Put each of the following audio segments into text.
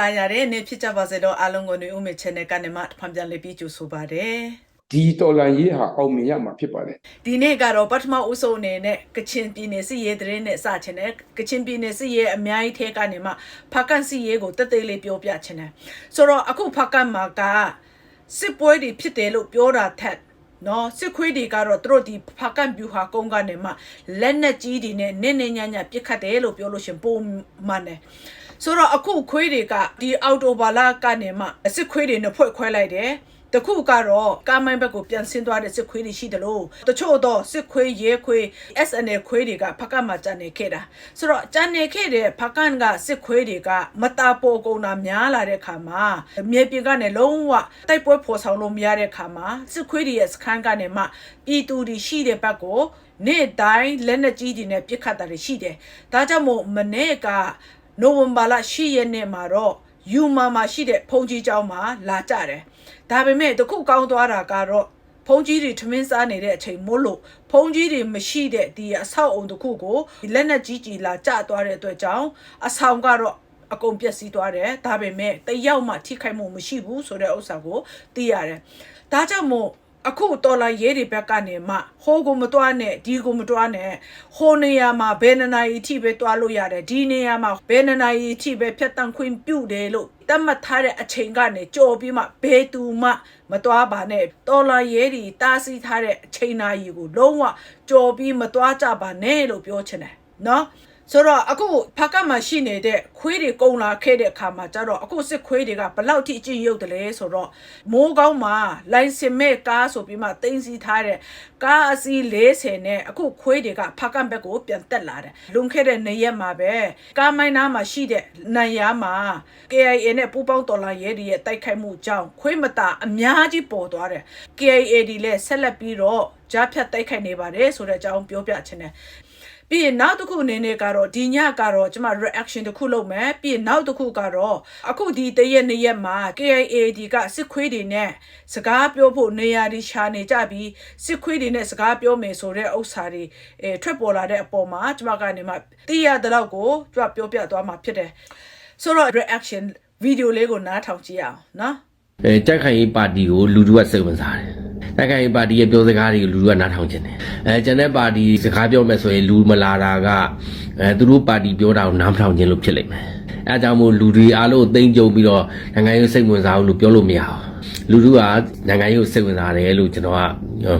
တာယာတဲ့နေ့ဖြစ်ကြပါစေတော့အားလုံးကိုຫນွေဦးမေ channel ကနေမှဖန်ပြန်လေးပြီးကြိုဆိုပါရစေဒီတော်လန်ရေးဟာအောင်မြင်ရမှာဖြစ်ပါတယ်ဒီနေ့ကတော့ပထမဦးဆုံးအနေနဲ့ကချင်ပြည်နယ်စစ်ရေးသတင်းနဲ့စချင်တယ်ကချင်ပြည်နယ်စစ်ရေးအများကြီးထဲကနေမှဖာကန်စစ်ရေးကိုတက်သေးလေးပြောပြချင်တယ်ဆိုတော့အခုဖာကန်မှာကစစ်ပွဲတွေဖြစ်တယ်လို့ပြောတာထက်နော်စစ်ခွေးတွေကတော့သူတို့ဒီဖာကန်ဗျူဟာကုန်းကနေမှလက်နက်ကြီးတွေနဲ့နင်းနေညံ့ညံ့ပစ်ခတ်တယ်လို့ပြောလို့ရှရင်ပုံမှန်တယ် ဆိုတော့အခုခွေးတွေကဒီအော်တိုဘာလာကနေမှစစ်ခွေးတွေနဲ့ဖွဲ့ခွဲလိုက်တယ်တခုကတော့ကာမိုင်းဘက်ကိုပြန်ဆင်းသွားတဲ့စစ်ခွေးတွေရှိတယ်လို့တချို့တော့စစ်ခွေးရဲခွေး SNL ခွေးတွေကဖကတ်မှာကြံနေခဲ့တာဆိုတော့ကြံနေခဲ့တဲ့ဖကတ်ကစစ်ခွေးတွေကမတာပေါ်ကုန်တာများလာတဲ့ခါမှာမြေပြင်ကနေလုံးဝတိုက်ပွဲဖော်ဆောင်လို့မရတဲ့ခါမှာစစ်ခွေးတွေရဲ့စခန်းကနေမှပြည်သူတွေရှိတဲ့ဘက်ကိုနေ့တိုင်းလက်နက်ကြီးတွေနဲ့ပစ်ခတ်တာတွေရှိတယ်ဒါကြောင့်မို့မနေ့က နိုဝင်ဘာလ10ရက်နေ့မှာတော့ယူမာမှာရှိတဲ့ဖုန်ကြီးကျောင်းမှာလာကြတယ်ဒါပေမဲ့တခုကောင်းသွားတာကတော့ဖုန်ကြီးတွေထမင်းစားနေတဲ့အချိန်မို့လို့ဖုန်ကြီးတွေမရှိတဲ့ဒီအဆောက်အုံတစ်ခုကိုလက်နက်ကြီးကြီးလာကျသွားတဲ့အတွက်ကြောင့်အဆောင်ကတော့အကုန်ပျက်စီးသွားတယ်ဒါပေမဲ့တယောက်မှထိခိုက်မှုမရှိဘူးဆိုတဲ့ဥစ္စာကိုသိရတယ်ဒါကြောင့်မို့ အခုတော်လာရဲတွေဘက်ကနေမှဟိုးကိုမတွားနဲ့ဒီကိုမတွားနဲ့ဟိုနေရာမှာဘယ်နနာရီအထိပဲတွားလို့ရတယ်ဒီနေရာမှာဘယ်နနာရီအထိပဲဖြတ်တန်းခွင့်ပြုတယ်လို့တတ်မှတ်ထားတဲ့အချိန်ကနေကြော်ပြီးမှဘယ်သူမှမတွားပါနဲ့တော်လာရဲတွေတားဆီးထားတဲ့အချိန်နာရီကိုလုံးဝကြော်ပြီးမတွားကြပါနဲ့လို့ပြောချင်တယ်နော် ဆိုတော့အခုဖကတ်မှာရှိနေတဲ့ခွေးတွေကုံလာခဲ့တဲ့အခါမှာကျတော့အခုစစ်ခွေးတွေကဘလောက်ထိအကျဉ်းရုပ်တယ်လဲဆိုတော့မိုးကောင်းမှာလိုင်စင်မဲ့ကားဆိုပြီးမှတင်းစီထားတဲ့ကားအစီး40နဲ့အခုခွေးတွေကဖကတ်ဘက်ကိုပြန်တက်လာတယ်လွန်ခဲ့တဲ့နေ့ရက်မှာပဲကားမိုင်းနားမှာရှိတဲ့နိုင်ရမှာ KIA နဲ့ပူးပေါင်းတော်လာရဲတွေရဲ့တိုက်ခိုက်မှုကြောင့်ခွေးမတာအများကြီးပေါ်သွားတယ် KIA ဒီလည်းဆက်လက်ပြီးတော့ကြားဖြတ်တိုက်ခိုက်နေပါတယ်ဆိုတဲ့အကြောင်းပြောပြချင်တယ် ပြီးရင်နောက်တစ်ခုအနေနဲ့ကတော့ဒီညကတော့ကျမ reaction တစ်ခုလုပ်မယ်ပြီးရင်နောက်တစ်ခုကတော့အခုဒီတရက်နှစ်ရက်မှာ KIA ဒီကစစ်ခွေးတွေနဲ့စကားပြောဖို့နေရာဒီရှာနေကြပြီးစစ်ခွေးတွေနဲ့စကားပြောမယ်ဆိုတဲ့ဥစ္စာတွေအဲထွက်ပေါ်လာတဲ့အပေါ်မှာကျမကနေမှသိရတဲ့လောက်ကိုကျမပြောပြသွားမှာဖြစ်တယ်ဆိုတော့ reaction ဗီဒီယိုလေးကိုနားထောင်ကြည့်အောင်နော်အဲကြက်ခိုင်ရေးပါတီကိုလူတို့ကစိတ်ဝင်စားတယ်။ ကြက်ခိုင်ရေးပါတီရဲ့ပြောစကားတွေကိုလူတို့ကနားထောင်ချင်တယ်။အဲကျန်တဲ့ပါတီစကားပြောမယ်ဆိုရင်လူမလာတာကအဲသူတို့ပါတီပြောတာကိုနားမထောင်ချင်လို့ဖြစ်လိမ့်မယ်။အဲအကြောင်းမို့လူတွေအားလုံးသိမ့်ကြုံပြီးတော့နိုင်ငံရေးစိတ်ဝင်စားဘူးလို့ပြောလို့မရဘူး။လူတို့ကနိုင်ငံရေးကိုစိတ်ဝင်စားတယ်လို့ကျွန်တော်က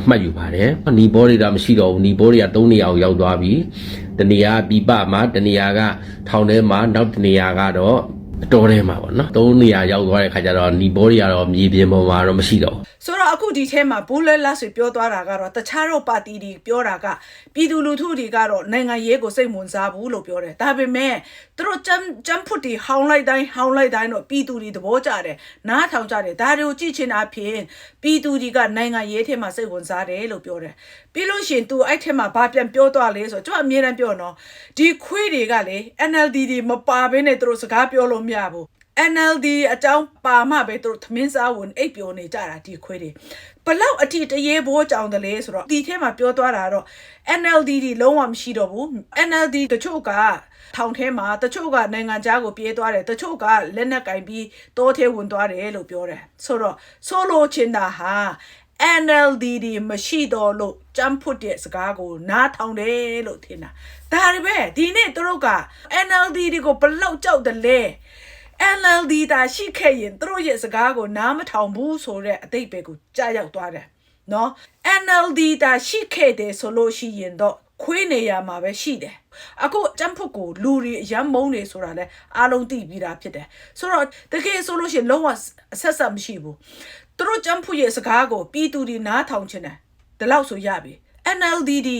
မှတ်ယူပါတယ်။နီဘောတွေကမရှိတော့ဘူး။နီဘောတွေက၃နေရာကိုရောက်သွားပြီ။တနေရာကပြပမှာတနေရာကထောင်ထဲမှာနောက်တနေရာကတော့အ တော်ထဲမှာပေါ့နော်။သုံးနေရာရောက်သွားတဲ့ခါကျတော့နီဘောတွေကတော့မြေပြင်ပေါ်မှာတော့မရှိတော့ဘူး။ဆိုတော့အခုဒီထဲမှာဘူးလဲလက်ဆွေပြောသွားတာကတော့တခြားတော့ပါတီတွေပြောတာကပြည်သူလူထုတွေကတော့နိုင်ငံရေးကိုစိတ်ဝင်စားဘူးလို့ပြောတယ်ဒါပေမဲ့ သူတို့ကြမ်းကြမ်းဖုတ်တီဟောင်းလိုက်တိုင်းဟောင်းလိုက်တိုင်းတော့ပြည်သူတွေသဘောကျတယ်နားထောင်ကြတယ်ဒါတွေကိုကြည့်ချင်တာဖြင့်ပြည်သူတွေကနိုင်ငံရေးထဲမှာစိတ်ဝင်စားတယ်လို့ပြောတယ်ပြီးလို့ရှိရင် तू အဲ့ထဲမှာဘာပြန်ပြောသွားလဲဆိုတော့ကျွန်တော်အမြဲတမ်းပြောနော်ဒီခွေးတွေကလေ NLD တွေမပါဘဲနဲ့သူတို့စကားပြောလို့မရဘူး NLD အကြောင်းပါမှပဲသူတို့သမင်းစားဝင်အိပ်ပျော်နေကြတာဒီခွေးတွေဘ လောက်အထိတရေဘိုးကြောင်တယ်လဲဆိုတော့ဒီထဲမှာပြောသွားတာတော့ NLD ဒီလုံးဝမရှိတော့ဘူး NLD တချို့ကထောင်ထဲမှာတချို့ကနိုင်ငံခြားကိုပြေးသွားတယ်တချို့ကလက်နက်ကင်ပြီးတိုးထဲဝင်သွားတယ်လို့ပြောတယ်ဆိုတော့ဆိုလိုချင်တာဟာ NLD ဒီမရှိတော့လို့ကြမ်းဖွတ်တဲ့စကားကိုနားထောင်တယ်လို့ထင်တာဒါတွေပဲဒီနေ့သူတို့က NLD ဒီကိုဘလောက်ကြောက်တယ်လဲ NLD တာရှိခဲ့ရင်သူတို့ရဲ့စကားကိုနားမထောင်ဘူးဆိုတဲ့အတိတ်ပဲကိုကြားရောက်သွားတယ်နော် NLD တာရှိခဲ့တယ်ဆိုလို့ရှိရင်တော့ခွေးနေရမှာပဲရှိတယ်အခုတမ်ဖုတ်ကိုလူတွေရမ်းမုန်းနေဆိုတာလဲအားလုံးသိပြီးသားဖြစ်တယ်ဆိုတော့တကယ်ဆိုလို့ရှိရင်လုံးဝအဆက်ဆက်မရှိဘူးသူတို့တမ်ဖုတ်ရဲ့စကားကိုပြည်သူတွေနားထောင်ချင်တယ်ဒီလောက်ဆိုရပြီ NLD ဒီ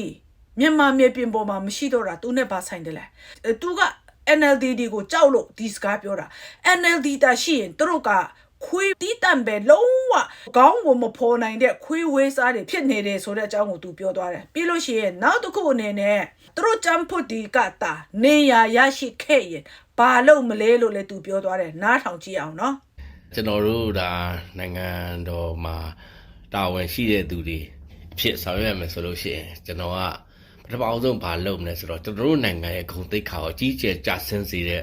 မြန်မာမြေပြင်ပေါ်မှာမရှိတော့တာသူနဲ့ဘာဆိုင်တယ်လဲသူက NLD ဒီကိုကြောက်လို့ဒီစကားပြောတာ NLD တာရှိရင်သူတို့ကခွေးတီးတန်ပဲလုံးဝခေါင်းကိုမဖော်နိုင်တဲ့ခွေးဝေးစားတွေဖြစ်နေတယ်ဆိုတဲ့အကြောင်းကိုသူပြောသွားတယ်ပြီးလို့ရှိရင်နောက်တစ်ခုအနေနဲ့သူတို့จำဖို့ဒီကတာနေရရရှိခဲ့ရင်ဘာလို့မလဲလို့လည်းသူပြောသွားတယ်နားထောင်ကြည့်အောင်နော်ကျွန်တော်တို့ဒါနိုင်ငံတော်မှာတာဝန်ရှိတဲ့သူတွေအဖြစ်ဆောင်ရွက်ရမယ်ဆိုလို့ရှိရင်ကျွန်တော်ကပ ထမအောင်ဆုံးဘာလုပ်မလဲဆိုတော့ကျွန်တော်တို့နိုင်ငံရဲ့ဂုဏ်သိက္ခာကိုအကြီးအကျယ်ကျဆင်းစေတဲ့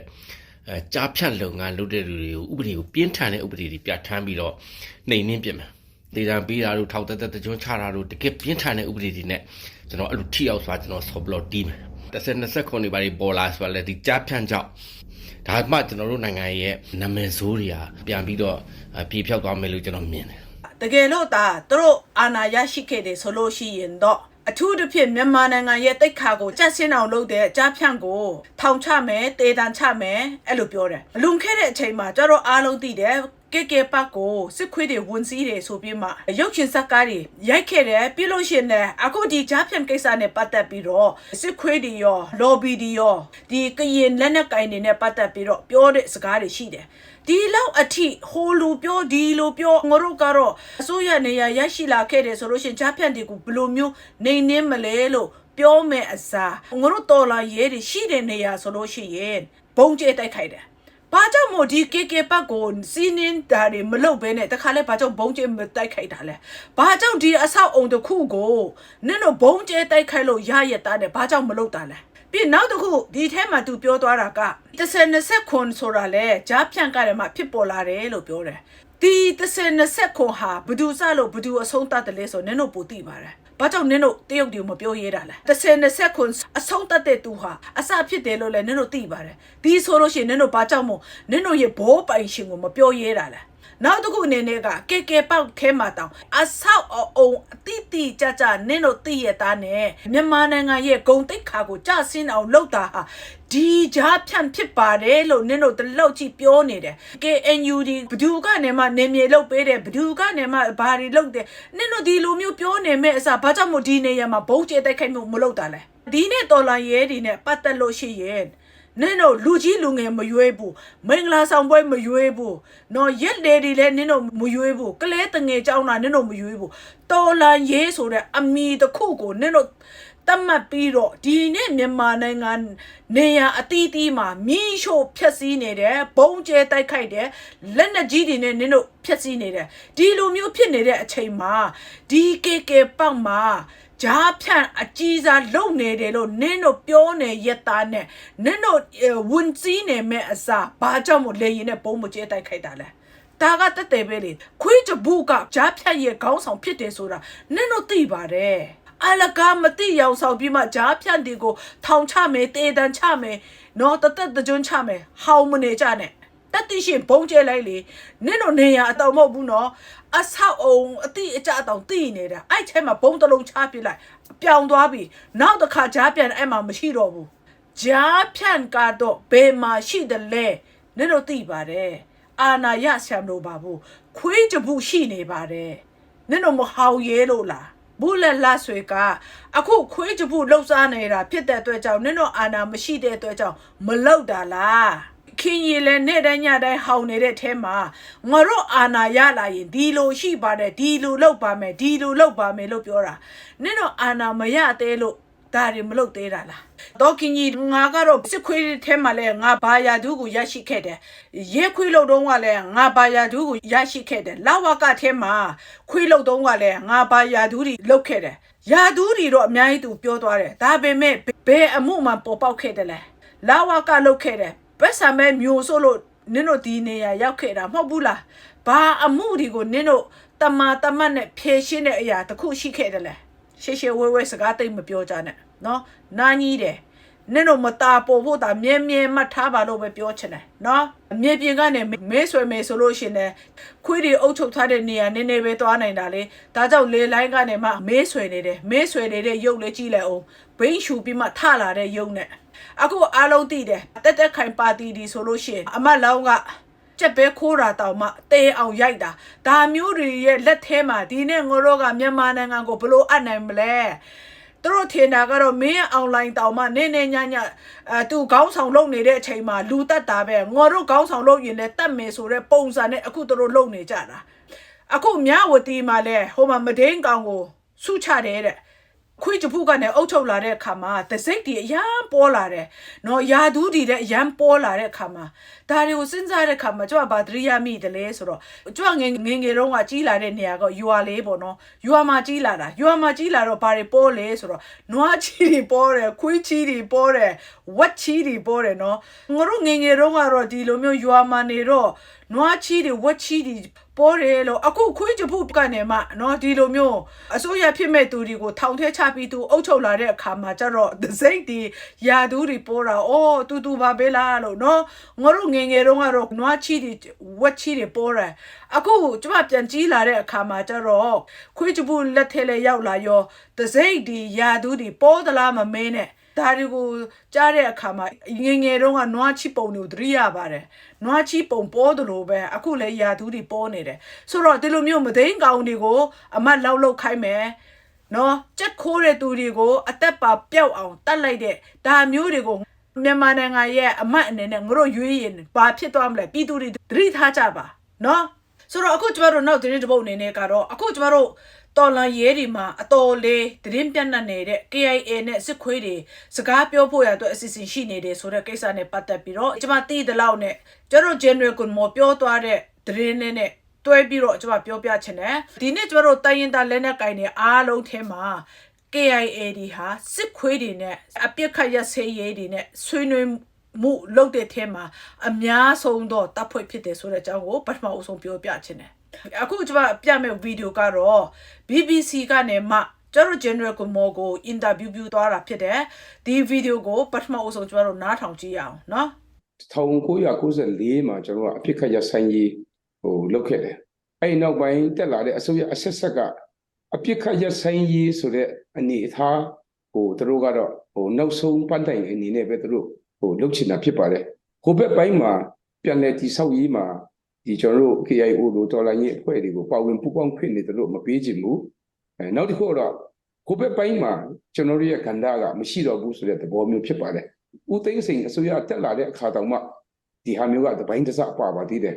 အဲကြားဖြတ်လုပ်ငန်းလုပ်တဲ့လူတွေကိုဥပဒေကိုပြင်းထန်တဲ့ဥပဒေတွေပြဋ္ဌာန်းပြီးတော့နှိမ်နှင်းပြမယ်ဒေတာပေးတာတို့ထောက်သက်သက်တကြွချတာတို့တကယ်ပြင်းထန်တဲ့ဥပဒေတွေနဲ့ကျွန်တော်အဲ့လိုထိအောင်စွာကျွန်တော်ဆော်ဘလော့တီးမယ်30 20ခုနေပါဒီပေါ်လာဆိုလဲဒီကြားဖြတ်ကြောင့်ဒါမှကျွန်တော်တို့နိုင်ငံရဲ့နာမည်ဆိုးတွေကပြန်ပြီးတော့အဲပြေဖြောက်သွားမယ်လို့ကျွန်တော်မြင်တယ်တကယ်လို့ဒါသူတို့အာဏာရရှိခဲ့တယ်ဆိုလို့ရှိရင်တော့ အထူးသဖြင့်မြန်မာနိုင်ငံရဲ့တိတ်ခါကိုကြက်စင်းအောင်လုပ်တဲ့ကြားဖြန့်ကိုထောင်ချမယ်တေတံချမယ်အဲ့လိုပြောတယ်လွန်ခဲ့တဲ့အချိန်မှာကျတော့အားလုံးသိတယ်ကေကေပတ်ကိုစစ်ခွေးတွေဝန်စည်းတယ်ဆိုပြီးမှရုပ်ရှင်ဇာတ်ကားတွေရိုက်ခဲ့တယ်ပြီးလို့ရှိရင်လည်းအခုဒီကြားဖြန့်ကိစ္စနဲ့ပတ်သက်ပြီးတော့စစ်ခွေးတွေရော lobby တွေရောဒီကရင်လက်နက်ကင်တွေနဲ့ပတ်သက်ပြီးတော့ပြောတဲ့စကားတွေရှိတယ် ဒီလောက်အထိဟိုလူပြောဒီလူပြောငါတို့ကတော့အစိုးရနေရာရရှိလာခဲ့တယ်ဆိုလို့ရှရင်ဂျာဖြန့်တွေကိုဘယ်လိုမျိုးနေနေမလဲလို့ပြောမယ်အစားငါတို့တော်လာရဲတွေရှိတဲ့နေရာဆိုလို့ရှိရင်ဘုံကျဲတိုက်ခိုက်တယ်။ဘာကြောင့်မို့ဒီ KK ပတ်ကိုစီးနင်းတာတွေမလုပ်ဘဲနဲ့တခါလဲဘာကြောင့်ဘုံကျဲမတိုက်ခိုက်တာလဲ။ဘာကြောင့်ဒီအဆောက်အုံတစ်ခုကိုနင်တို့ဘုံကျဲတိုက်ခိုက်လို့ရရတာတဲ့ဘာကြောင့်မလုပ်တာလဲ။ ပြီးနောက်တစ်ခုဒီထဲမှာသူပြောသွားတာက30ခွန်ဆိုတာလေဂျားဖြန့်ကတယ်မှာဖြစ်ပေါ်လာတယ်လို့ပြောတယ်ဒီ30ခွန်ဟာဘယ်သူစလို့ဘယ်သူအဆုံးသတ်တယ်လဲဆိုနင်တို့ပိုသိပါတယ်ဘာကြောင့်နင်တို့တရုတ်တွေမပြောရဲတာလဲ30ခွန်အဆုံးသတ်တဲ့သူဟာအစဖြစ်တယ်လို့လည်းနင်တို့သိပါတယ်ဒီဆိုလို့ရှိရင်နင်တို့ဘာကြောင့်မို့နင်တို့ရဲ့ဘောပိုင်ရှင်ကိုမပြောရဲတာလဲ နောက်တစ်ခုအနေနဲ့ကကေကေပေါက်ခဲမှာတောင်အဆောက်အအုံအတိတိကြကြနင်းတို့သိရတာနဲ့မြန်မာနိုင်ငံရဲ့ဂုံတိတ်ခါကိုကြဆင်းအောင်လုပ်တာဟာဒီကြားဖြန့်ဖြစ်ပါတယ်လို့နင်းတို့တလောက်ကြည့်ပြောနေတယ် KNUD ဘဒူကနေမှနေမြေလုတ်ပေးတယ်ဘဒူကနေမှဘာတွေလုတ်တယ်နင်းတို့ဒီလိုမျိုးပြောနေမဲ့အစားဘာကြောင့်မို့ဒီနေရာမှာဘုံကျဲတိုက်ခိုက်မှုမလုပ်တာလဲဒီနဲ့တော်လာရဲဒီနဲ့ပတ်သက်လို့ရှိရင် နင်တို့လူကြီးလူငယ်မရွေးဘူးမင်္ဂလာဆောင်ပွဲမရွေးဘူးနော်ရက်လေတွေလည်းနင်တို့မရွေးဘူးကလဲတငယ်ကြောင်းတာနင်တို့မရွေးဘူးတော်လန်ရေးဆိုတဲ့အမီတစ်ခုကိုနင်တို့တတ်မှတ်ပြီးတော့ဒီနေ့မြန်မာနိုင်ငံနေရအတီးတီးမှာမီးရှို့ဖျက်ဆီးနေတယ်ဘုံကျဲတိုက်ခိုက်တယ်လက်နက်ကြီးတွေနဲ့နင်တို့ဖျက်ဆီးနေတယ်ဒီလိုမျိုးဖြစ်နေတဲ့အချိန်မှာဒီကေကေပောက်မှာ ဂျားဖြန့်အကြီးစားလုံနေတယ်လို့နင်းတို့ပြောနေရက်သားနဲ့နင်းတို့အဲဝင်စည်းနေမဲ့အစားဘာကြောင့်မို့လေရင်နဲ့ပုံမကျဲတိုက်ခိုက်တာလဲဒါကတက်တယ်ပဲလေခွေးတဘူကဂျားဖြန့်ရဲ့ခေါင်းဆောင်ဖြစ်တယ်ဆိုတာနင်းတို့သိပါတယ်အလကားမသိရောင်ဆောင်ပြီးမှဂျားဖြန့်ဒီကိုထောင်ချမယ်တေတန်ချမယ်နော်တသက်တကြွန်းချမယ်ဟောင်းမနေကြနဲ့ တတိရှင်ဘုံကျဲလိုက်လေနင့်တို့နေရအတောင်မဟုတ်ဘူးနော်အဆောက်အုံအတိအကျအတောင်တိနေတာအဲ့ထဲမှာဘုံတစ်လုံးချပစ်လိုက်ပြောင်းသွားပြီနောက်တစ်ခါကြားပြန်အဲ့မှာမရှိတော့ဘူးကြားဖြန့်ကတော့ဘယ်မှာရှိတယ်လဲနင့်တို့သိပါတယ်အာနာရဆံလို့ပါဘူးခွေးကြဘူးရှိနေပါတယ်နင့်တို့မဟောင်ရဲလို့လားဘူးလက်လက်ဆွေကအခုခွေးကြဘူးလှုပ်ရှားနေတာဖြစ်တဲ့အတွက်ကြောင့်နင့်တို့အာနာမရှိတဲ့အတွက်ကြောင့်မလောက်တာလား ခင်ရီလည်းနေ့တိုင်းညတိုင်းဟောင်းနေတဲ့အဲမှာငါတို့အာနာရလာရင်ဒီလိုရှိပါတယ်ဒီလိုလုပ်ပါမယ်ဒီလိုလုပ်ပါမယ်လို့ပြောတာနင်တို့အာနာမရသေးလို့ဒါတွေမလုပ်သေးတာလားတော့ခင်ကြီးငါကတော့စစ်ခွေးထဲမှာလဲငါဘာယာဒူးကိုရရှိခဲ့တယ်ရဲခွေးလို့တုံးကလည်းငါဘာယာဒူးကိုရရှိခဲ့တယ်လာဝကထဲမှာခွေးလို့တုံးကလည်းငါဘာယာဒူးတွေလုတ်ခဲ့တယ်ယာဒူးတွေတော့အများကြီးသူပြောသွားတယ်ဒါပေမဲ့ဘယ်အမှုမှပေါ်ပေါက်ခဲ့တယ်လဲလာဝကလုတ်ခဲ့တယ် ဘက်ဆံမဲ့မျိုးဆိုလို့နင်တို့ဒီနေရာရောက်ခဲ့တာမဟုတ်ဘူးလားဘာအမှုတွေကိုနင်တို့တမာတမတ်နဲ့ဖြေရှင်းတဲ့အရာတစ်ခုရှိခဲ့တယ်လေရှေ့ရှေ့ဝဲဝဲစကားတိတ်မပြောကြနဲ့နော်နာကြီးတယ်နင်တို့မตาပို့ဖို့တာမြဲမြဲမှတ်ထားပါလို့ပဲပြောချင်တယ်နော်အမြေပြင်ကနေမဲဆွဲမဲဆိုလို့ရှင်တယ်ခွေးတွေအုပ်ချုပ်ထားတဲ့နေရာနည်းနည်းပဲသွားနိုင်တာလေဒါကြောင့်လေလိုင်းကနေမှမဲဆွဲနေတယ်မဲဆွဲနေတဲ့ရုပ်လေးကြည့်လိုက်အောင်ဘိန်းရှူပြီးမှထလာတဲ့ရုပ်နဲ့ အခုအားလုံးသိတယ်တက်တက်ခိုင်ပါတီဒီဆိုလို့ရှိရင်အမတ်လောင်းကကြက်ပဲခိုးတာတောင်မှတေးအောင်ရိုက်တာဒါမျိုးတွေရဲ့လက်ထဲမှာဒီနဲ့ငိုတော့ကမြန်မာနိုင်ငံကိုဘလို့အပ်နိုင်မလဲသူတို့ထင်တာကတော့မင်းအွန်လိုင်းတောင်မှနေနေညညအဲသူခေါင်းဆောင်လုပ်နေတဲ့အချိန်မှာလူတက်တာပဲငေါ်တို့ခေါင်းဆောင်လုပ်ရင်လည်းတတ်မယ်ဆိုတဲ့ပုံစံနဲ့အခုသူတို့လုပ်နေကြတာအခုမြဝတီမှာလဲဟိုမှာမဒိန်ကောင်ကိုစုချတယ်တဲ့ ခွေးကြဖုကနေအုတ်ချုပ်လာတဲ့အခါမှာသစိတ်တွေအရန်ပေါ်လာတယ်နော်ယာဒူးတွေလည်းအရန်ပေါ်လာတဲ့အခါမှာဒါတွေကိုစဉ်းစားတဲ့အခါမှာကျွန်မဘာသတိရမိတယ်လဲဆိုတော့ကျွန်မငယ်ငယ်ငယ်တုန်းကကြီးလာတဲ့နေရာကယူအာလေးပေါ့နော်ယူအာမှာကြီးလာတာယူအာမှာကြီးလာတော့ဘာတွေပေါ်လဲဆိုတော့နွားချီတွေပေါ်တယ်ခွေးချီတွေပေါ်တယ်ဝက်ချီတွေပေါ်တယ်နော်ငါတို့ငယ်ငယ်တုန်းကတော့ဒီလိုမျိုးယူအာမှာနေတော့နွားချီတွေဝက်ချီတွေ ပေါ်တယ်လို့အခုခွေးကြဖုကနေမှနော်ဒီလိုမျိုးအစိုးရဖြစ်မဲ့သူတွေကိုထောင်ထဲချပြီးသူအုပ်ချုပ်လာတဲ့အခါမှာကျတော့ဒစိတ်တွေယာဒူးတွေပေါ်တာအော်တူတူပါပဲလားလို့နော်ငါတို့ငယ်ငယ်တုန်းကတော့နွားချီတွေဝက်ချီတွေပေါ်တယ်အခုကျမပြန်ကြီးလာတဲ့အခါမှာကျတော့ခွေးကြဖုလက်ထဲလဲရောက်လာရောဒစိတ်တွေယာဒူးတွေပေါ်သလားမမင်းနဲ့ ဒါတွေကိုကြားတဲ့အခါမှာငငယ်တုန်းကနွားချီပုံတွေကိုသတိရပါတယ်။နွားချီပုံပေါ်တယ်လို့ပဲအခုလည်းယာသူတွေပေါ်နေတယ်။ဆိုတော့ဒီလိုမျိုးမသိန်းကောင်တွေကိုအမတ်လောက်လောက်ခိုင်းမယ်။နော်ကြက်ခိုးတဲ့သူတွေကိုအသက်ပါပျောက်အောင်တတ်လိုက်တဲ့ဒါမျိုးတွေကိုမြန်မာနိုင်ငံရဲ့အမတ်အနေနဲ့ငါတို့ရွေးရင်ဘာဖြစ်သွားမလဲပြည်သူတွေသတိထားကြပါနော်ဆိုတော့အခုကျမတို့နောက်သတင်းတစ်ပုတ်အနေနဲ့ကတော့အခုကျမတို့ တော်လန်ရဲတွေမှာအတော်လေးသတင်းပြတ်နှံ့နေတဲ့ KIA နဲ့စစ်ခွေးတွေစကားပြောဖို့ရအတွက်အစီအစဉ်ရှိနေတယ်ဆိုတဲ့ကိစ္စနဲ့ပတ်သက်ပြီးတော့ကျမသိတဲ့လောက်နဲ့ကျတို့ General ကွန်မောပြောသွားတဲ့သတင်းနဲ့နဲ့တွဲပြီးတော့ကျမပြောပြချင်တယ်ဒီနေ့ကျမတို့တိုင်းရင်သားလက်နက်ကင်တွေအားလုံးထဲမှာ KIA ဒီဟာစစ်ခွေးတွေနဲ့အပြစ်ခတ်ရဆေးရေးတွေနဲ့ဆွေးနွေးမှုလုပ်တဲ့ထဲမှာအများဆုံးတော့တပ်ဖွဲ့ဖြစ်တယ်ဆိုတဲ့အကြောင်းကိုပထမအဆုံးပြောပြချင်တယ် အခုကျမပြမယ့်ဗီဒီယိုကတော့ BBC ကနေမှကျတော့ general ကိုမော်ကို interview ပြုသွားတာဖြစ်တယ်ဒီဗီဒီယိုကိုပထမအဆုံးကျမတို့နားထောင်ကြည့်ရအောင်နော်1994မှာကျွန်တော်ကအဖြစ်ခက်ရဆိုင်ကြီးဟိုလုတ်ခဲ့တယ်အဲ့နောက်ပိုင်းတက်လာတဲ့အစိုးရအဆက်ဆက်ကအပြစ်ခတ်ရဆိုင်ရေးဆိုတဲ့အနေအထားဟိုသူတို့ကတော့ဟိုနောက်ဆုံးပတ်တိုင်အနေနဲ့ပဲသူတို့ဟိုလုတ်ချင်တာဖြစ်ပါတယ်ကိုဘက်ပိုင်းမှာပြန်လည်တိဆောက်ရေးမှာ ဒီကျွန်တော်တို့ KIO လိုတော်လိုင်းရေးအဖွဲ့တွေကိုပါဝင်ပူးပေါင်းခွင့်နေသူတို့မပေးချင်ဘူးအဲနောက်တစ်ခုတော့ဟိုဘက်ပိုင်းမှာကျွန်တော်တို့ရဲ့ကဏ္ဍကမရှိတော့ဘူးဆိုတဲ့သဘောမျိုးဖြစ်ပါတယ်ဦးသိန်းစိန်အစိုးရတက်လာတဲ့အခါတောင်မှဒီဟာမျိုးကသပိုင်းတစ်စပါပါသေးတယ်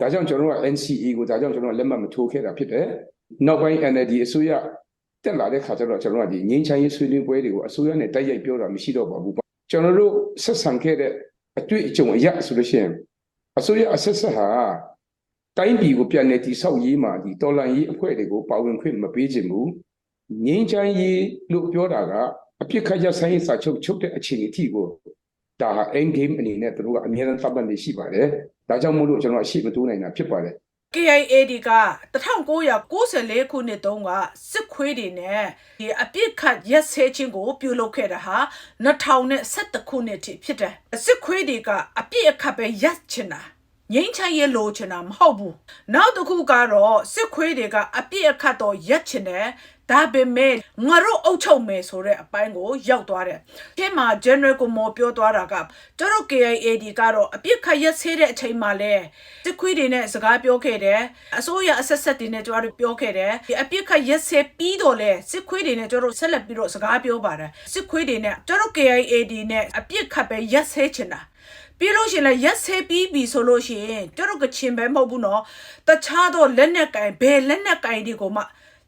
ဒါကြောင့်ကျွန်တော်တို့က NCA ကိုဒါကြောင့်ကျွန်တော်ကလက်မှတ်မထိုးခဲ့တာဖြစ်တယ်နောက်ပိုင်း NLD အစိုးရတက်လာတဲ့ခါကျတော့ကျွန်တော်ကဒီငင်းချမ်းရေးဆွေးနွေးပွဲတွေကိုအစိုးရနဲ့တိုက်ရိုက်ပြောတာမရှိတော့ပါဘူးကျွန်တော်တို့ဆက်ဆံခဲ့တဲ့အတွေ့အကြုံအရဆိုလို့ရှိရင် အစိုးရအဆက်ဆက်ဟာတိုင်းပြည်ကိုပြန်လည်တည်ဆောက်ရေးမှာဒီတော်လန်ရေးအဖွဲ့တွေကိုပါဝင်ခွင့်မပေးခြင်းဘူးငင်းချမ်းရေးလို့ပြောတာကအပြစ်ခတ်ရဆိုင်ရေးစာချုပ်ချုပ်တဲ့အချိန်အထိကိုဒါဟာ end game အနေနဲ့သူတို့ကအများအားသတ်မှတ်နေရှိပါတယ်ဒါကြောင့်မို့လို့ကျွန်တော်အရှိမတိုးနိုင်တာဖြစ်ပါတယ် KIA ဒီက1994ခုနှစ်တုန်းကစစ်ခွေးတွေနဲ့ဒီအပြစ်ခတ်ရက်စဲချင်းကိုပြုလုပ်ခဲ့တာဟာ2011ခုနှစ်ထိဖြစ်တယ်စစ်ခွေးတွေကအပြစ်အခတ်ပဲရက်ချင်တာငိမ့်ချမ်းရဲလိုချင်တာမဟုတ်ဘူးနောက်တစ်ခုကတော့စစ်ခွေးတွေကအပြစ်အခတ်တော့ရက်ချင်တယ် ဒါပေမဲ့ငါတို့အုပ်ချုပ်မယ်ဆိုတဲ့အပိုင်းကိုရောက်သွားတယ်။ဒီမှာ General ကိုမော်ပြောသွားတာကကျတို့ KIAD ကတော့အပြစ်ခတ်ရက်ဆေးတဲ့အချိန်မှာလဲစစ်ခွေးတွေနဲ့စကားပြောခဲ့တယ်။အစိုးရအဆက်ဆက်တွေနဲ့ကျတို့ပြောခဲ့တယ်။ဒီအပြစ်ခတ်ရက်ဆေးပြီးတော့လဲစစ်ခွေးတွေနဲ့ကျတို့ဆက်လက်ပြီးတော့စကားပြောပါတယ်။စစ်ခွေးတွေနဲ့ကျတို့ KIAD နဲ့အပြစ်ခတ်ပဲရက်ဆေးချင်တာ။ပြီးလို့ရှိရင်လည်းရက်ဆေးပြီးပြီဆိုလို့ရှိရင်ကျတို့ကချင်ပဲမဟုတ်ဘူးနော်တခြားသောလက်နက်ကင်ဘယ်လက်နက်ကင်တွေကိုမှ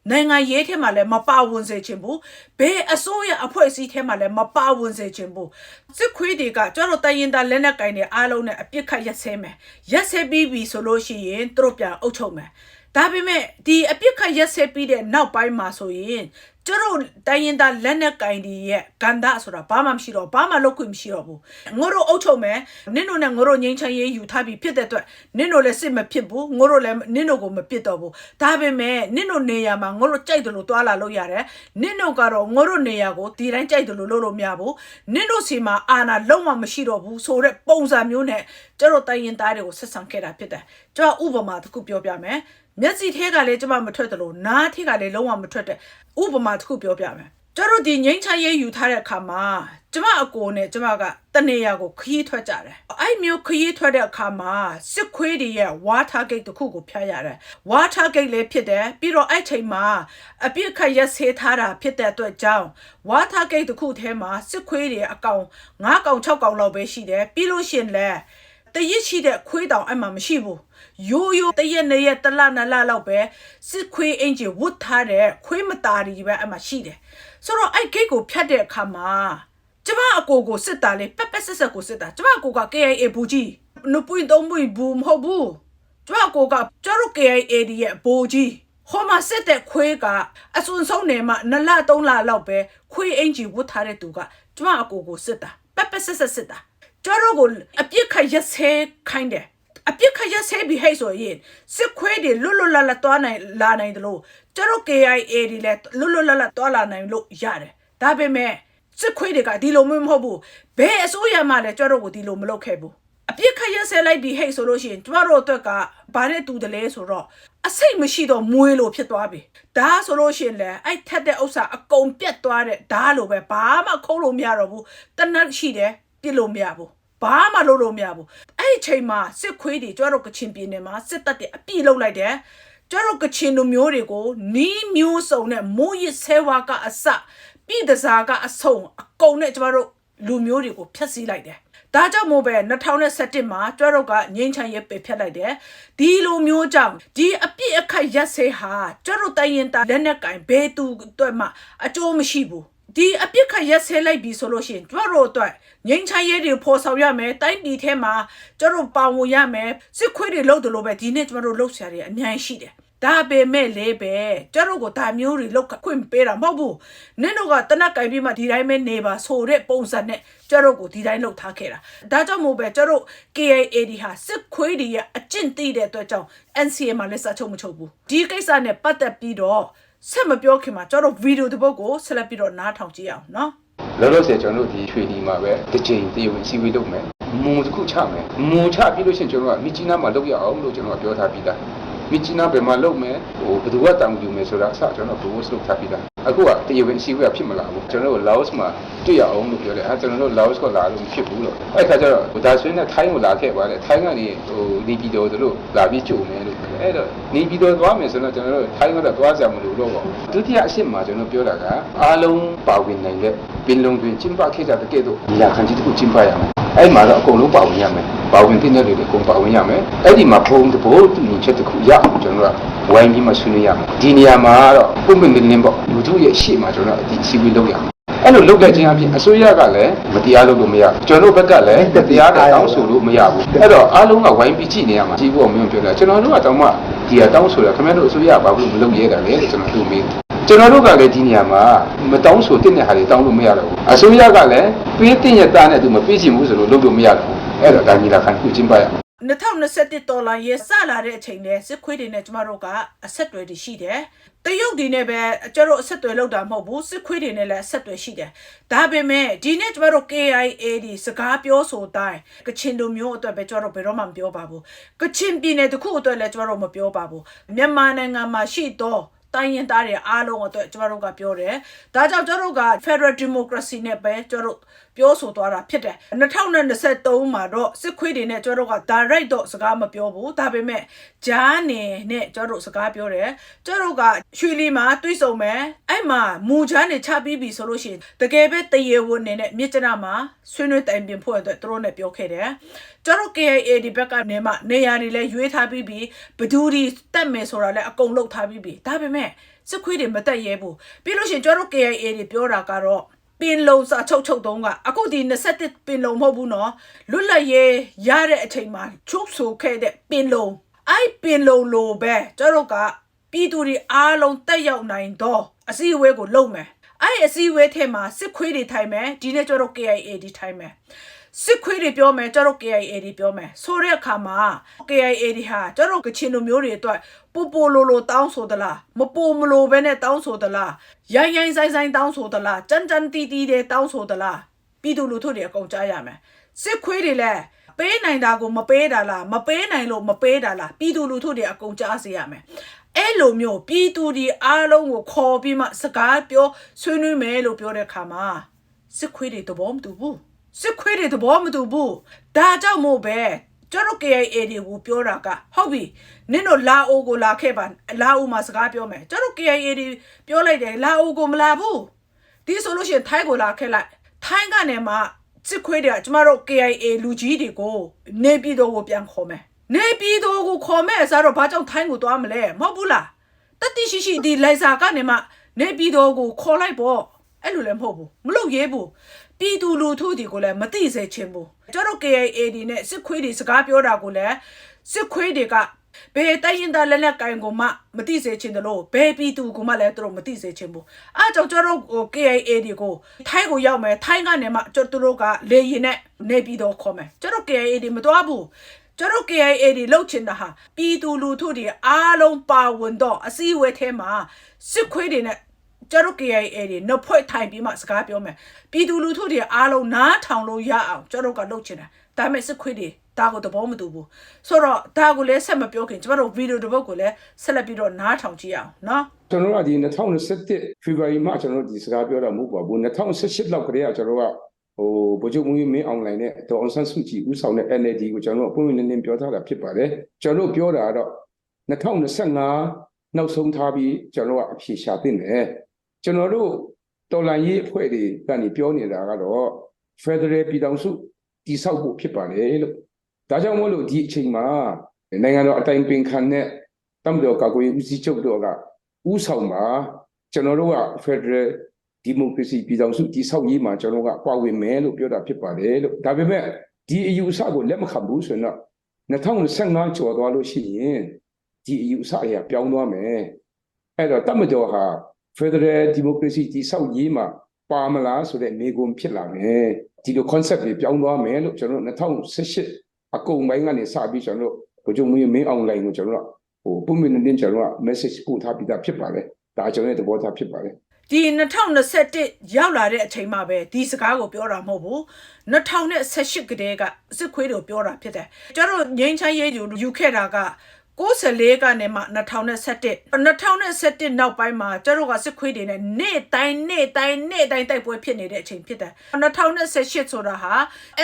နိုင်ငံရေးထဲမှာလည်းမပါဝင်စေချင်ဘူးဘယ်အစိုးရအဖွဲ့အစည်းထဲမှာလည်းမပါဝင်စေချင်ဘူးစစ်ခွေးတွေကကျတော့တရင်သားလက်နက်ကင်တွေအားလုံးနဲ့အပြစ်ခတ်ရက်ဆဲမယ်ရက်ဆဲပြီးပြီဆိုလို့ရှိရင်သူတို့ပြန်အုပ်ချုပ်မယ်ဒါပေမဲ့ဒီအပြစ်ခတ်ရက်ဆဲပြီးတဲ့နောက်ပိုင်းမှာဆိုရင် ကျတို့တိုင်းရင်သားလက်နက်ကင်တွေရဲ့ဂန္ဓာဆိုတာဘာမှမရှိတော့ဘာမှလုပ်ခွင့်မရှိတော့ဘူးငါတို့အုပ်ချုပ်မယ်နင့်တို့နဲ့ငါတို့ငိမ့်ချမ်းရေးယူထားပြီးဖြစ်တဲ့အတွက်နင့်တို့လည်းစစ်မဖြစ်ဘူးငါတို့လည်းနင့်တို့ကိုမပစ်တော့ဘူးဒါပေမဲ့နင့်တို့နေရာမှာငါတို့ကြိုက်တယ်လို့တွာလာလို့ရတယ်နင့်တို့ကတော့ငါတို့နေရာကိုဒီတိုင်းကြိုက်တယ်လို့လုပ်လို့မရဘူးနင့်တို့စီမှာအာဏာလုံးဝမရှိတော့ဘူးဆိုတဲ့ပုံစံမျိုးနဲ့ကျတို့တိုင်းရင်သားတွေကိုဆက်ဆံခဲ့တာဖြစ်တယ်ကျွန်တော်ဥပမာတစ်ခုပြောပြမယ် မျက်စိထဲကလည်းကျမမထွက်တယ်လို့နားထဲကလည်းလုံးဝမထွက်တဲ့ဥပမာတစ်ခုပြောပြမယ်ကျတို့ဒီငိမ့်ချရေးယူထားတဲ့အခါမှာကျမအကိုနဲ့ကျမကတနေရာကိုခရီးထွက်ကြတယ်အဲ့မျိုးခရီးထွက်တဲ့အခါမှာစစ်ခွေးတွေရဲ့ water gate တစ်ခုကိုဖျက်ရတယ် water gate လည်းဖြစ်တယ်ပြီးတော့အဲ့ချိန်မှာအပြစ်ခတ်ရက်ဆေးထားတာဖြစ်တဲ့အတွက်ကြောင့် water gate တစ်ခုထဲမှာစစ်ခွေးတွေအကောင်9ကောင်6ကောင်လောက်ပဲရှိတယ်ပြီးလို့ရှရင်လဲ တရစ်ရှိတဲ့ခွေးတောင်အဲ့မှာမရှိဘူးရိုးရိုးတရက်နဲ့ရက်တလနလလောက်ပဲစစ်ခွေးအင်ဂျီဝတ်ထားတဲ့ခွေးမသားတွေပဲအဲ့မှာရှိတယ်ဆိုတော့အဲ့ဂိတ်ကိုဖြတ်တဲ့အခါမှာကျမအကိုကိုစစ်တာလေပက်ပက်ဆက်ဆက်ကိုစစ်တာကျမအကိုက KIA ဘူးကြီးနပွင့်သုံးပွင့်ဘူးမဟုတ်ဘူးကျမအကိုကကျတို့ KIA ဒီရဲ့ဘူးကြီးဟိုမှာစစ်တဲ့ခွေးကအစွန်ဆုံးနေမှာနလသုံးလလောက်ပဲခွေးအင်ဂျီဝတ်ထားတဲ့သူကကျမအကိုကိုစစ်တာပက်ပက်ဆက်ဆက်စစ်တာ ကျတော့ကိုအပြစ်ခရက်ဆဲခိုင်းတယ်အပြစ်ခရက်ဆဲပြီးဟဲ့ဆိုရင်စစ်ခွေးတွေလွတ်လွတ်လပ်လပ်သွားနိုင်လာနိုင်တယ်လို့ကျတော့ KIA တွေလည်းလွတ်လွတ်လပ်လပ်သွားလာနိုင်လို့ရတယ်ဒါပေမဲ့စစ်ခွေးတွေကဒီလိုမျိုးမဟုတ်ဘူးဘယ်အစိုးရမှလည်းကျတော့ကိုဒီလိုမလုပ်ခဲ့ဘူးအပြစ်ခရက်ဆဲလိုက်ပြီးဟဲ့ဆိုလို့ရှိရင်ကျမတို့အတွက်ကဘာနဲ့တူတယ်လဲဆိုတော့အစိတ်မရှိတော့မွေးလို့ဖြစ်သွားပြီဒါဆိုလို့ရှိရင်လည်းအဲ့ထက်တဲ့ဥစ္စာအကုန်ပြတ်သွားတဲ့ဒါလိုပဲဘာမှခုံးလို့မရတော့ဘူးတနတ်ရှိတယ်ပြစ်လို့မရဘူး ဘာမှလုပ်လို့မရဘူးအဲ့ဒီချိန်မှာစစ်ခွေးတွေကျွတ်တို့ကချင်ပြည်နယ်မှာစစ်တပ်တွေအပြည့်လုပ်လိုက်တယ်ကျွတ်တို့ကချင်လူမျိုးတွေကိုနီးမျိုးစုံနဲ့မိုးရစ်ဆဲဝါကအစပြည်တစားကအဆုံအကုန်နဲ့ကျမတို့လူမျိုးတွေကိုဖျက်ဆီးလိုက်တယ်ဒါကြောင့်မို့ပဲ2017မှာကျွတ်တို့ကငိမ့်ချမ်းရဲပယ်ဖျက်လိုက်တယ်ဒီလိုမျိုးကြောင့်ဒီအပြစ်အခတ်ရက်စဲဟာကျွတ်တို့တိုင်ရင်တာလက်နဲ့ကင်ဘဲသူအတွက်မှအကျိုးမရှိဘူး ဒီအပြစ်ခတ်ရက်ဆဲလိုက်ပြီဆိုလို့ရှိရင်ကျတို့အတွက်ငိမ့်ချမ်းရဲတွေဖော်ဆောင်ရမယ်တိုင်းပြည်ထဲမှာကျတို့ပါဝင်ရမယ်စစ်ခွေးတွေလုပ်တယ်လို့ပဲဒီနေ့ကျတို့လှုပ်ရှားတွေအများကြီးရှိတယ်ဒါပေမဲ့လေပဲကျတို့ကိုဒါမျိုးတွေလောက်ခွင့်ပေးတာမဟုတ်ဘူးနင်တို့ကတနက်ကင်ပြီးမှဒီတိုင်းပဲနေပါဆိုတဲ့ပုံစံနဲ့ကျတို့ကိုဒီတိုင်းလောက်ထားခဲ့တာဒါကြောင့်မို့ပဲကျတို့ KAA ဒီဟာစစ်ခွေးတွေရဲ့အကျင့်သိတဲ့အတွက်ကြောင့် NCA မှာလက်စချုပ်မချုပ်ဘူးဒီကိစ္စနဲ့ပတ်သက်ပြီးတော့ ဆက်မပြောခင်မှာကျတို့ဗီဒီယိုတစ်ပုဒ်ကိုဆက်လက်ပြီးတော့နားထောင်ကြည့်အောင်နော်လောလောဆယ်ကျွန်တော်တို့ဒီရွှေဒီမှာပဲတစ်ချိန်တည်ဝင်စီဝေးလုပ်မယ်မုံတစ်ခုချမယ်မုံချပြီးလို့ရှိရင်ကျွန်တော်ကမြချီနာမှာလုပ်ရအောင်လို့ကျွန်တော်ကပြောထားပြီးသား မြချီနာဘယ်မှာလုပ်မယ်ဟိုဘယ်သူကတောင်းယူမယ်ဆိုတာအစကျွန်တော်ဘိုးဘိုးလုပ်ထားပြီးသားအခုကတည်ဝင်စီဝေးကဖြစ်မလာဘူးကျွန်တော်တို့ Laos မှာတွေ့ရအောင်လို့ပြောတယ်အဲကျွန်တော်တို့ Laos ကလာလို့မဖြစ်ဘူးလို့အဲ့ခါကျတော့ဒါဆွေးနဲ့ထိုင်းကိုလာခဲ့ပါတယ်ထိုင်းကနေဟိုနေပြည်တော်တို့လာပြီးကြုံမယ်လို့ပြောတယ်အဲ့တော့နေပြည်တော်သွားမယ်ဆိုတော့ကျွန်တော်တို့ထိုင်းကတော့သွားကြမလို့တော့ပေါ့ဒုတိယအရှင်းမှာကျွန်တော်ပြောတာကအားလုံးပါဝင်နိုင်တဲ့ပင်လုံတွင်ကျင်းပခဲ့ကြတဲ့ကဲ့သို့နေရာခံကြီးတစ်ခုကျင်းပရမယ် အဲ့မှာတော့အကုန်လုံးပါဝင်ရမယ်ပါဝင်တဲ့လူတွေအကုန်ပါဝင်ရမယ်အဲ့ဒီမှာဘုံတဘို့တူညီချက်တစ်ခုရအောင်ကျွန်တော်ကဝိုင်းပြီးမှဆွေးနွေးရမယ်ဒီနေရာမှာတော့ပုံမှန်လင်းလင်းပေါ့လူတို့ရဲ့ရှေ့မှာကျွန်တော်အဒီစီဝီလုပ်ရအောင်အဲ့လိုလုပ်တဲ့ချင်းအပြင်အစိုးရကလည်းမတရားလုပ်လို့မရကျွန်တော်တို့ဘက်ကလည်းတရားနဲ့တောင်းဆိုလို့မရဘူးအဲ့တော့အားလုံးကဝိုင်းပြီးကြည့်နေရမှာကြည့်ဖို့မင်းပြောတယ်ကျွန်တော်တို့ကတောင်းမှဒီကတောင်းဆိုရခင်ဗျားတို့အစိုးရကဘာလို့မလုပ်ရဲတာလဲလို့ကျွန်တော်တို့မေးတယ် ကျွန်တော်တို့ကလည်းဒီနေရာမှာမတောင်းဆိုတဲ့နေရာတွေတောင်းလို့မရတော့ဘူးအစိုးရကလည်းပေးတဲ့ရတာနဲ့သူမပေးချင်ဘူးဆိုလို့လုပ်လို့မရတော့ဘူးအဲ့တော့ဒါညီလာခံခုကျင်းပရအောင်2021ဒေါ်လာရေစလာတဲ့အချိန်နဲ့စစ်ခွေးတွေနဲ့ကျမတို့ကအဆက်အသွယ်တွေရှိတယ်။တရုတ်တွေနဲ့ပဲကျတို့အဆက်အသွယ်လောက်တာမဟုတ်ဘူးစစ်ခွေးတွေနဲ့လည်းအဆက်အသွယ်ရှိတယ်။ဒါပေမဲ့ဒီနေ့ကျမတို့ KIA ဒီစကားပြောဆိုတိုင်းကချင်လူမျိုးအတွက်ပဲကျတို့ဘယ်တော့မှမပြောပါဘူး။ကချင်ပြည်နယ်တစ်ခုအတွက်လည်းကျမတို့မပြောပါဘူး။မြန်မာနိုင်ငံမှာရှိတော့ တိုင်းရင်သားတွေအားလုံးအတွက်ကျမတို့ကပြောတယ်။ဒါကြောင့်ကျမတို့က Federal Democracy နဲ့ပဲကျမတို့ ပြောဆိုသွားတာဖြစ်တယ်။2023မှာတော့စစ်ခွေးတွေနဲ့ကျမတို့က direct တော့စကားမပြောဘူး။ဒါပေမဲ့ဂျားနေနဲ့ကျမတို့စကားပြောတယ်။ကျမတို့ကရွှေလီမှာတွေးဆုံမယ်။အဲ့မှာမူဂျားနေချပြီးပြီဆိုလို့ရှိရင်တကယ်ပဲတရေဝန်နေနဲ့မြစ်ကျနာမှာဆွေးနွေးတိုင်ပင်ဖို့အတွက်သူတို့နဲ့ပြောခဲ့တယ်။ကျမတို့ KIA ဒီဘက်ကနေမှနေရာတွေလည်းရွေးထားပြီးပြီဘဒူဒီတက်မယ်ဆိုတာလည်းအကုန်လုပ်ထားပြီးပြီ။ဒါပေမဲ့စစ်ခွေးတွေမတက်ရဲဘူး။ပြီးလို့ရှိရင်ကျမတို့ KIA တွေပြောတာကတော့ ပင်လုံစာချုပ်ချုပ်တုံးကအခုဒီ27ပင်လုံမဟုတ်ဘူးနော်လွတ်လပ်ရေးရတဲ့အချိန်မှာချုပ်ဆိုခဲ့တဲ့ပင်လုံအဲ့ပင်လုံလိုပဲကျတို့ကပြည်သူတွေအားလုံးတက်ရောက်နိုင်တော့အစည်းအဝေးကိုလုပ်မယ်အဲ့အစည်းအဝေးထဲမှာစစ်ခွေးတွေထိုင်မယ်ဒီနေ့ကျတို့ KIA ဒီထိုင်မယ် စစ်ခွေးတွေပြောမယ်ကျတို့ KIA တွေပြောမယ်ဆိုတဲ့အခါမှာ KIA တွေဟာကျတို့ကချင်လူမျိုးတွေအတွက်ပူပူလိုလိုတောင်းဆိုသလားမပူမလိုပဲနဲ့တောင်းဆိုသလားရိုင်းရိုင်းဆိုင်ဆိုင်တောင်းဆိုသလားကြမ်းကြမ်းတီးတီးတွေတောင်းဆိုသလားပြည်သူလူထုတွေအကုန်ကြားရမယ်စစ်ခွေးတွေလည်းပေးနိုင်တာကိုမပေးတာလားမပေးနိုင်လို့မပေးတာလားပြည်သူလူထုတွေအကုန်ကြားစေရမယ်အဲ့လိုမျိုးပြည်သူတွေအားလုံးကိုခေါ်ပြီးမှစကားပြောဆွေးနွေးမယ်လို့ပြောတဲ့အခါမှာစစ်ခွေးတွေသဘောမတူဘူး စစ်ခွေးတွေသဘောမတူဘူးဒါကြောင့်မို့ပဲကျတို့ KIA တွေကိုပြောတာကဟုတ်ပြီနင်တို့လာအိုကိုလာခဲ့ပါလာအိုမှာစကားပြောမယ်ကျတို့ KIA တွေပြောလိုက်တယ်လာအိုကိုမလာဘူးဒီဆိုလို့ရှိရင်ထိုင်းကိုလာခဲ့လိုက်ထိုင်းကနေမှစစ်ခွေးတွေကကျမတို့ KIA လူကြီးတွေကိုနေပြည်တော်ကိုပြန်ခေါ်မယ်နေပြည်တော်ကိုခေါ်မယ်ဆိုတော့ဘာကြောင့်ထိုင်းကိုသွားမလဲမဟုတ်ဘူးလားတတိရှိရှိဒီလိုက်စာကနေမှနေပြည်တော်ကိုခေါ်လိုက်ပေါ့အဲ့လိုလည်းမဟုတ်ဘူးမလုပ်ရဲဘူး ပြည်သူလူထုတွေကိုလည်းမသိစေချင်ဘူးကျတို့ KIA ဒီနဲ့စစ်ခွေးတွေစကားပြောတာကိုလည်းစစ်ခွေးတွေကဘယ်တိုင်းရင်သားလက်လက်ကင်ကိုမှမသိစေချင်တယ်လို့ဘယ်ပြည်သူကိုမှလည်းသူတို့မသိစေချင်ဘူးအားကြောင့်ကျတို့ဟို KIA တွေကိုထိုင်းကိုရောက်မယ်ထိုင်းကနေမှကျတို့တို့ကလေရင်နဲ့နေပြည်တော်ခေါ်မယ်ကျတို့ KIA တွေမတော်ဘူးကျတို့ KIA တွေလှုပ်ချင်တာဟာပြည်သူလူထုတွေအားလုံးပါဝင်တော့အစည်းအဝေးထဲမှာစစ်ခွေးတွေနဲ့ ကျတို့ KIA တွေနှုတ်ဖွဲ့ထိုင်ပြီးမှစကားပြောမယ်ပြည်သူလူထုတွေအားလုံးနားထောင်လို့ရအောင်ကျတို့ကလှုပ်ချင်တာဒါပေမဲ့စစ်ခွေးတွေဒါကိုသဘောမတူဘူးဆိုတော့ဒါကိုလည်းဆက်မပြောခင်ကျမတို့ဗီဒီယိုတစ်ပုဒ်ကိုလည်းဆက်လက်ပြီးတော့နားထောင်ကြည့်အောင်နော်ကျွန်တော်တို့ကဒီ2021 February မှာကျွန်တော်တို့ဒီစကားပြောတာမဟုတ်ပါဘူး2018လောက်ကတည်းကကျွန်တော်တို့ကဟိုဗိုလ်ချုပ်မူကြီးမင်းအွန်လိုင်းနဲ့ဒေါ်အောင်ဆန်းစုကြည်ဦးဆောင်တဲ့ NLD ကိုကျွန်တော်တို့အပွင့်ပွင့်လင်းလင်းပြောထားတာဖြစ်ပါတယ်ကျွန်တော်တို့ပြောတာကတော့2025နောက်ဆုံးထားပြီးကျွန်တော်တို့ကအဖြေရှာသင့်တယ် ကျွန်တော်တို့တော်လန်ရေးအဖွဲ့တွေကနေပြောနေတာကတော့ Federal ပြည်ထောင်စုတည်ဆောက်ဖို့ဖြစ်ပါတယ်လို့ဒါကြောင့်မို့လို့ဒီအချိန်မှာနိုင်ငံတော်အတိုင်ပင်ခံနဲ့တမတော်ကာကွယ်ရေးဦးစီးချုပ်တို့ကဥဆောင်ပါကျွန်တော်တို့က Federal Democracy ပြည်ထောင်စုတည်ဆောက်ရေးမှာကျွန်တော်တို့ကပါဝင်မယ်လို့ပြောတာဖြစ်ပါတယ်လို့ဒါပေမဲ့ဒီအယူအဆကိုလက်မခံဘူးဆိုရင်တော့2025ကျော်သွားလို့ရှိရင်ဒီအယူအဆအရာပြောင်းသွားမယ်အဲ့တော့တမတော်ဟာ Federal Democracy တည်ဆောက်ရေးမှာပါမလားဆိုတဲ့နေကုန်ဖြစ်လာမယ်ဒီလို concept တွေပြောင်းသွားမယ်လို့ကျွန်တော်တို့2018အကုန်ပိုင်းကနေစပြီးကျွန်တော်တို့ဗိုလ်ချုပ်မင်းမင်းအောင်လိုင်းကိုကျွန်တော်တို့ဟိုပုံမှန်နဲ့ကျွန်တော်က message ပို့ထားပြီးသားဖြစ်ပါတယ်ဒါကျွန်တော်ရဲ့သဘောထားဖြစ်ပါတယ်ဒီ2021ရောက်လာတဲ့အချိန်မှာပဲဒီစကားကိုပြောတာမဟုတ်ဘူး2018ကတည်းကစစ်ခွေးတို့ပြောတာဖြစ်တယ်ကျတော့ငိမ့်ချမ်းရေးတို့ယူခဲ့တာက 94ကနေမှ2021 2021နောက်ပိုင်းမှာကျတော့ကစစ်ခွေးတွေနဲ့နေ့တိုင်းနေ့တိုင်းနေ့တိုင်းတိုက်ပွဲဖြစ်နေတဲ့အချိန်ဖြစ်တယ်2018ဆိုတာဟာ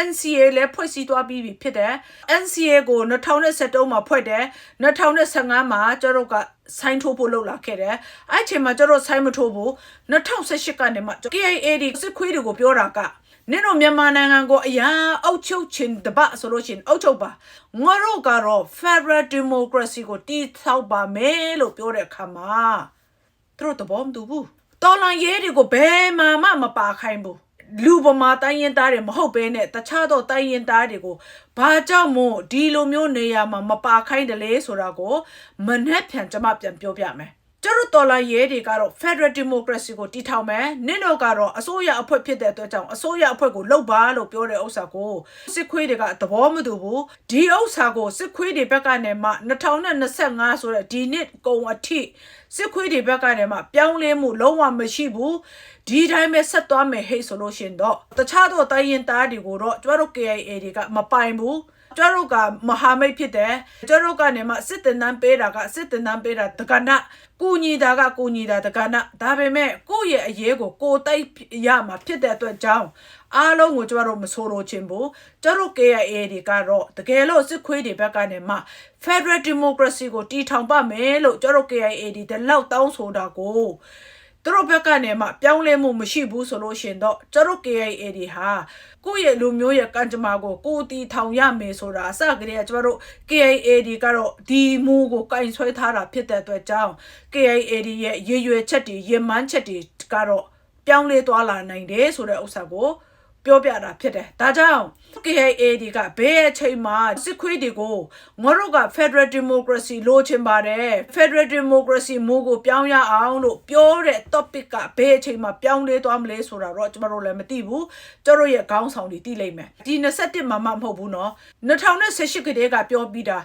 NCA လဲဖွဲ့စည်းသွားပြီးပြီဖြစ်တယ် NCA ကို2023မှာဖွဲ့တယ်2015မှာကျတော့ကဆိုင်းထိုးဖို့လုပ်လာခဲ့တယ်အဲ့အချိန်မှာကျတော့ဆိုင်းမထိုးဘူး2018ကနေမှ KIA ဒီစစ်ခွေးတွေကိုပြောတာက နင်တို့မြန်မာနိုင်ငံကိုအရာအောက်ချုပ်ခြင်းတပတ်ဆိုလို့ရှိရင်အောက်ချုပ်ပါငါတို့ကတော့ Federal Democracy ကိုတည်ဆောက်ပါမယ်လို့ပြောတဲ့အခါမှာသူတို့သဘောမတူဘူးတော်လန်ရဲတွေကိုဘယ်မှမမပါခိုင်းဘူးလူပမာတိုင်းရင်သားတွေမဟုတ်ဘဲနဲ့တခြားသောတိုင်းရင်သားတွေကိုဘာကြောင့်မို့ဒီလိုမျိုးနေရာမှာမပါခိုင်းတယ်လဲဆိုတာကိုမနှက်ဖြန်ကျွန်မပြန်ပြောပြမယ် ကျတို့တော်လာရဲတွေကတော့ Federal Democracy ကိုတည်ထောင်မယ်နင့်တို့ကတော့အစိုးရအဖွဲ့ဖြစ်တဲ့အတွက်ကြောင့်အစိုးရအဖွဲ့ကိုလှုပ်ပါလို့ပြောတဲ့ဥစ္စာကိုစစ်ခွေးတွေကသဘောမတူဘူးဒီဥစ္စာကိုစစ်ခွေးတွေဘက်ကနေမှ2025ဆိုတဲ့ဒီနှစ်ကုံအထိစစ်ခွေးတွေဘက်ကနေမှပြောင်းလဲမှုလုံးဝမရှိဘူးဒီတိုင်းပဲဆက်သွားမယ်ဟဲ့ဆိုလို့ရှင်တော့တခြားသောတိုင်းရင်သားတွေကိုတော့ကျတို့ KIA တွေကမပိုင်ဘူး ကျတို့ကမဟာမိတ်ဖြစ်တယ်ကျတို့ကနေမှစစ်တင်တန်းပေးတာကစစ်တင်တန်းပေးတာတကနကူညီတာကကူညီတာတကနဒါပေမဲ့ကိုယ့်ရဲ့အရေးကိုကိုယ်တိုက်ရမှာဖြစ်တဲ့အတွက်ကြောင့်အားလုံးကိုကျတို့မဆိုးလို့ချင်းဘူးကျတို့ KIA တွေကတော့တကယ်လို့စစ်ခွေးတွေဘက်ကနေမှ Federal Democracy ကိုတီထောင်ပါမယ်လို့ကျတို့ KIA တွေဒီလောက်တောင်းဆိုတာကို သူတို့ဘက်ကနေမှပြောင်းလဲမှုမရှိဘူးဆိုလို့ရှင်တော့ကျတို့ KIA တွေဟာကိုယ့်ရဲ့လူမျိုးရဲ့ကံကြမ္မာကိုကိုယ်တီထောင်ရမယ်ဆိုတာအစကတည်းကကျတို့ KIA တွေကတော့ဒီမူကိုကင်ဆွဲထားတာဖြစ်တဲ့အတွက်ကြောင့် KIA တွေရဲ့ရည်ရွယ်ချက်တွေရင်မှန်းချက်တွေကတော့ပြောင်းလဲသွားလာနိုင်တယ်ဆိုတဲ့ဥစ္စာကို ပြောပြတာဖြစ်တယ်ဒါကြောင့် KIA ဒီကဘယ်အချိန်မှာစစ်ခွေးတွေကိုငါတို့က Federal Democracy လိုချင်ပါတယ် Federal Democracy မူကိုပြောင်းရအောင်လို့ပြောတဲ့ topic ကဘယ်အချိန်မှာပြောင်းလဲသွားမလဲဆိုတာတော့ကျွန်တော်တို့လည်းမသိဘူးကျတို့ရဲ့ခေါင်းဆောင်တွေသိလိမ့်မယ်ဒီ21မှာမှမဟုတ်ဘူးเนาะ2018ကတည်းကပြောပြီးတာ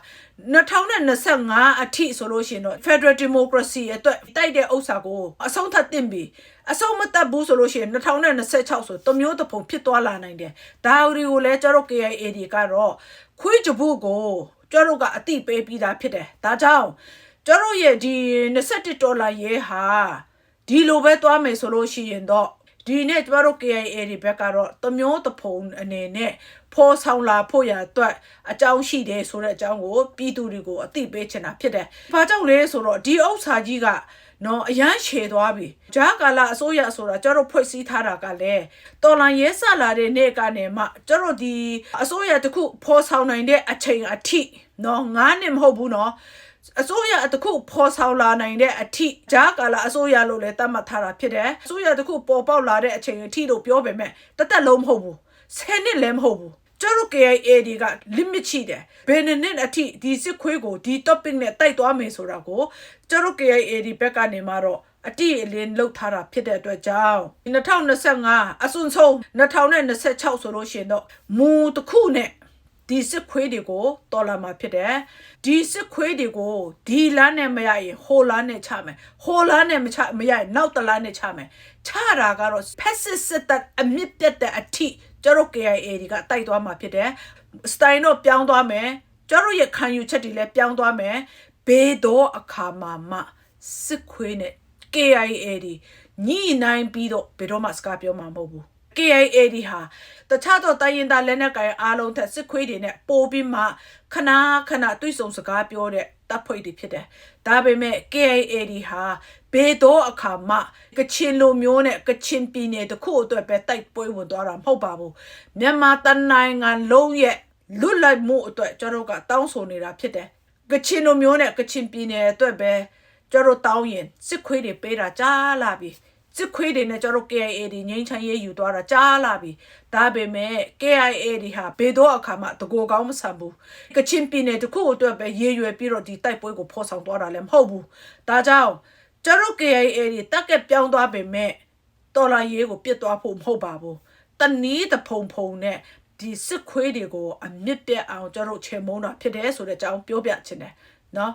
2025အထိဆိုလို့ရှိရင်တော့ Federal Democracy အတွက်တိုက်တဲ့ဥစ္စာကိုအဆုံးသတ်တင်ပြီး အဆုံးမတက်ဘူးဆိုလို့ရှိရင်2026ဆိုတမျိုးတစ်ပုံဖြစ်သွားလာနိုင်တယ်ဒါတွေကိုလည်းကျတို့ KIA တွေကတော့ခွေးကြဖို့ကိုကျတို့ကအတိပေးပြီးသားဖြစ်တယ်ဒါကြောင့်ကျတို့ရဲ့ဒီ21ဒေါ်လာရဲဟာဒီလိုပဲသွားမယ်ဆိုလို့ရှိရင်တော့ဒီနေ့ကျမတို့ KIA တွေဘက်ကတော့တမျိုးတဖုံအနေနဲ့ဖော်ဆောင်လာဖို့ရအတွက်အကြောင်းရှိတယ်ဆိုတဲ့အကြောင်းကိုပြည်သူတွေကိုအသိပေးချင်တာဖြစ်တယ်။ဘာကြောင့်လဲဆိုတော့ဒီဥစ္စာကြီးက နော်အရန်ရှည်သွားပြီဂျာကာလာအစိုးရဆိုတာကျတို့ဖွဲ့စည်းထားတာကလည်းတော်လန်ရဲဆလာတဲ့နေ့ကနေမှကျတို့ဒီအစိုးရတစ်ခုဖော်ဆောင်နိုင်တဲ့အချိန်အထိနော်ငါးနှစ်မဟုတ်ဘူးနော်အစိုးရတစ်ခုဖော်ဆောင်လာနိုင်တဲ့အထိဂျာကာလာအစိုးရလို့လည်းသတ်မှတ်ထားတာဖြစ်တယ်အစိုးရတစ်ခုပေါ်ပေါက်လာတဲ့အချိန်အထိလို့ပြောပေမဲ့တသက်လုံးမဟုတ်ဘူးဆယ်နှစ်လည်းမဟုတ်ဘူး ကျတို့ KIA တွေက limit ရှိတယ်ဘယ်နှစ်နှစ်အထိဒီစစ်ခွေးကိုဒီ topic နဲ့တိုက်သွားမယ်ဆိုတာကိုကျတို့ KIA ဒီဘက်ကနေမှာတော့အတိအလင်းလှုပ်ထားတာဖြစ်တဲ့အတွက်ကြောင့်2025အစွန်းဆုံး2026ဆိုလို့ရှိရင်တော့မူတစ်ခုနဲ့ဒီစစ်ခွေးတွေကိုတော်လာမှာဖြစ်တယ်ဒီစစ်ခွေးတွေကိုဒီလမ်းနဲ့မရရင်ဟိုလမ်းနဲ့ချမယ်ဟိုလမ်းနဲ့မချမရရင်နောက်တလမ်းနဲ့ချမယ်ချတာကတော့ဖက်စစ်စစ်တပ်အမြင့်ပြတ်တဲ့အထိ ကျတို့ KIA တွေကတိုက်သွားမှာဖြစ်တယ်စတိုင်တော့ပြောင်းသွားမယ်ကျတို့ရဲ့ခံယူချက်တွေလည်းပြောင်းသွားမယ်ဘေးတော့အခါမှာမှစစ်ခွေးနဲ့ KIA တွေညှိနှိုင်းပြီးတော့ဘယ်တော့မှစကားပြောမှာမဟုတ်ဘူး KIA ဒီဟာတခြားသောတိုင်းရင်းသားလက်နက်ကိုင်အားလုံးထက်စစ်ခွေးတွေနဲ့ပိုပြီးမှခဏခဏတွေ့ဆုံစကားပြောတဲ့တပ်ဖွဲ့တွေဖြစ်တယ်။ဒါပေမဲ့ KIA ဒီဟာဘေတော့အခါမှကချင်လူမျိုးနဲ့ကချင်ပြည်နယ်တစ်ခုအတွက်ပဲတိုက်ပွဲဝင်သွားတာမဟုတ်ပါဘူး။မြန်မာတနိုင်ငံလုံးရဲ့လွတ်လပ်မှုအတွက်ကျွန်တော်ကတောင်းဆိုနေတာဖြစ်တယ်။ကချင်လူမျိုးနဲ့ကချင်ပြည်နယ်အတွက်ပဲကျွန်တော်တောင်းရင်စစ်ခွေးတွေပေးတာကြားလာပြီ။ စစ်ခွေးတွေနဲ့ကျတော့ KIA တွေငိမ့်ချမ်းရေးယူသွားတာကြားလာပြီဒါပေမဲ့ KIA တွေဟာဘေတော့အခါမှာတကောကောင်းမဆန်ဘူးကချင်ပြည်နယ်တစ်ခုအတွက်ပဲရေရွယ်ပြီးတော့ဒီတိုက်ပွဲကိုဖော်ဆောင်သွားတာလည်းမဟုတ်ဘူးဒါကြောင့်ကျတော့ KIA တွေတက်ကက်ပြောင်းသွားပေမဲ့တော်လာရေးကိုပြစ်သွားဖို့မဟုတ်ပါဘူးတနည်းတဖုံဖုံနဲ့ဒီစစ်ခွေးတွေကိုအမြင့်ပြတ်အောင်ကျတော့ချေမုန်းတာဖြစ်တယ်ဆိုတဲ့အကြောင်းပြောပြချင်တယ်နော်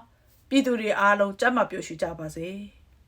ပြည်သူတွေအားလုံးကြမ်းမပြောရှိကြပါစေ။